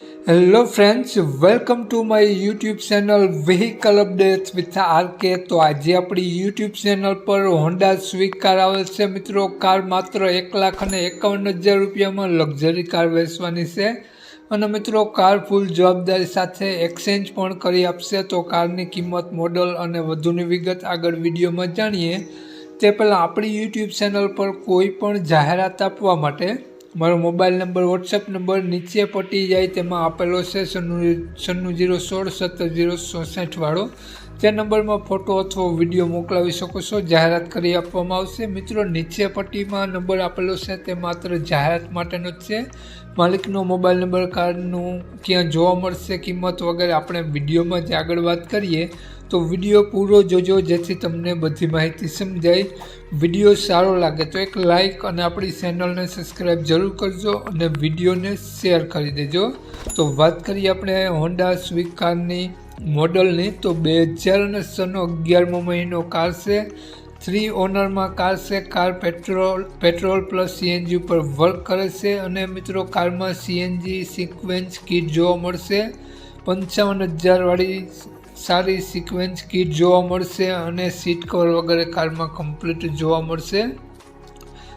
Hello friends welcome to my YouTube channel vehicle updates with R K તો આજે આપણી YouTube channel પર Honda Civic car આવેલ છે. મિત્રો કાર માત્ર એક લાખ અને એકાવન હજાર રૂપિયામાં લક્ઝરી કાર વેચવાની છે. અને મિત્રો કાર ફૂલ જવાબદારી સાથે એક્સચેન્જ પણ કરી આપશે. તો કારની કિંમત મોડલ અને વધુની વિગત આગળ વિડીયોમાં જાણીએ. તે પહેલાં આપણી યુટ્યુબ ચેનલ પર કોઈ પણ જાહેરાત આપવા માટે મારો મોબાઈલ નંબર, વોટ્સએપ નંબર નીચે પટી જાય તેમાં આપેલો છે સન્નું સન્નું જીરો સોળ સત્તર જીરો ચોસઠ વાળો. તે નંબરમાં ફોટો અથવા વીડિયો મોકલાવી શકો છો, જાહેરાત કરી આપવામાં આવશે. મિત્રો, નીચે પટ્ટીમાં નંબર આપેલો છે તે માત્ર જાહેરાત માટેનો જ છે. માલિકનો મોબાઈલ નંબર કાર્ડનું ક્યાં જોવા મળશે, કિંમત વગેરે આપણે વિડીયોમાં જ આગળ વાત કરીએ. તો વીડિયો પૂરો જોજો, જેથી તમને બધી માહિતી સમજાય. વીડિયો સારો લાગે તો એક લાઈક અને આપણી ચેનલને સબસ્ક્રાઈબ જરૂર કરજો અને વિડીયોને શેર કરી દેજો. તો વાત કરીએ આપણે હોન્ડા સ્વિક કારની મોડલની. તો બે હજાર અને સનો અગિયારમો મહિનો કાર છે. થ્રી ઓનરમાં કાર છે. Car petrol petrol plus CNG ઉપર વર્ક કરે છે અને મિત્રો કારમાં સીએનજી સિક્વન્સ કીટ જોવા મળશે. પંચાવન હજારવાળી સારી સિક્વન્સ કીટ જોવા મળશે અને સીટ કવર વગેરે કારમાં કમ્પ્લીટ જોવા મળશે.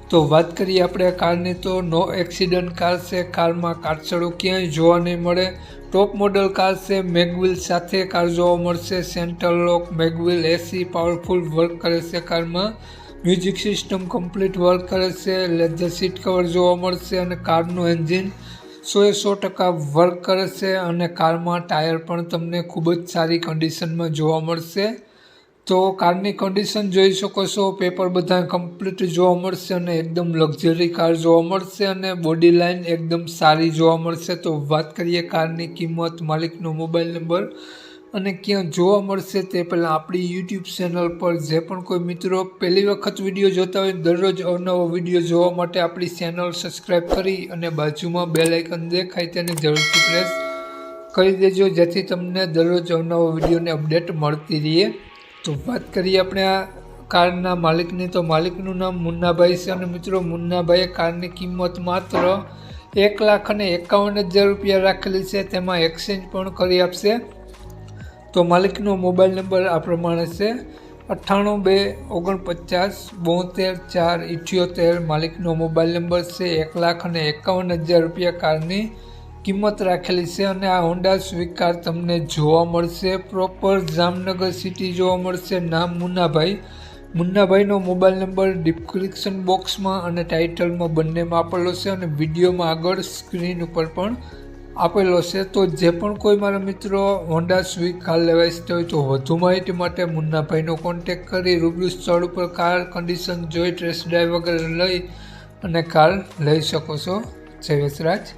તો વાત કરીએ આપણે કારની તો નો એક્સિડન્ટ કાર છે, કારમાં કાટછડો ક્યાંય જોવા નહીં મળે. ટોપ મોડલ કાર છે મેગવિલ સાથે કાર જોવા મળશે. Central lock mag wheel AC powerful work કરે છે કારમાં. મ્યુઝિક સિસ્ટમ કમ્પ્લીટ વર્ક કરે છે. લેધર સીટ કવર જોવા મળશે અને કારનું એન્જિન સો એ સો ટકા વર્ક કરે છે અને કારમાં ટાયર પણ તમને ખૂબ જ સારી કન્ડિશનમાં જોવા મળશે. તો કારની કન્ડિશન જોઈ શકો છો પેપર બધા કમ્પ્લીટ જોવા મળશે અને એકદમ લક્ઝરી કાર જોવા મળશે અને બોડી લાઇન એકદમ સારી જોવા મળશે. તો વાત કરીએ કારની કિંમત, માલિકનો મોબાઈલ નંબર અને ક્યાં જોવા મળશે તે પહેલાં આપણી યુટ્યુબ ચેનલ પર જે પણ કોઈ મિત્રો પહેલી વખત વીડિયો જોતા હોય દરરોજ અવનવો વીડિયો જોવા માટે આપણી ચેનલ સબસ્ક્રાઈબ કરી અને બાજુમાં બે લાઇકન દેખાય તેને જરૂરથી પ્રેસ કરી દેજો, જેથી તમને દરરોજ અવનવો વિડીયોની અપડેટ મળતી રહે તો વાત કરીએ આપણે આ કારના માલિકની. તો માલિકનું નામ મુન્નાભાઈ છે અને મિત્રો મુન્નાભાઈએ કારની કિંમત માત્ર એક લાખ અને એકાવન હજાર રૂપિયા રાખેલી છે. તેમાં એક્સચેન્જ પણ કરી આપશે. તો માલિકનો મોબાઈલ નંબર આ પ્રમાણે છે. અઠ્ઠાણું બે ઓગણપચાસ બોતેર ચાર ઇઠ્યોતેર માલિકનો મોબાઈલ નંબર છે. એક લાખ અને એકાવન હજાર રૂપિયા કારની કિંમત રાખેલી છે અને આ હોન્ડા સ્વીકાર તમને જોવા મળશે. પ્રોપર જામનગર સિટી જોવા મળશે. નામ મુન્નાભાઈ. મુન્નાભાઈનો મોબાઈલ નંબર ડિસ્ક્રિપ્શન બોક્સમાં અને ટાઇટલમાં બંનેમાં આપેલો છે અને વિડીયોમાં આગળ સ્ક્રીન ઉપર પણ આપેલો છે, તો જે પણ કોઈ મારા મિત્રો હોન્ડા સ્વિક કાર લેવા ઈચ્છતા હોય તો વધુ માહિતી માટે મુન્નાભાઈનો કોન્ટેક કરી રૂબરૂ સ્થળ ઉપર કાર કન્ડિશન જોઈ ટેસ્ટ ડ્રાઈવ વગેરે લઈ અને કાર લઈ શકો છો. જય વસરાજ.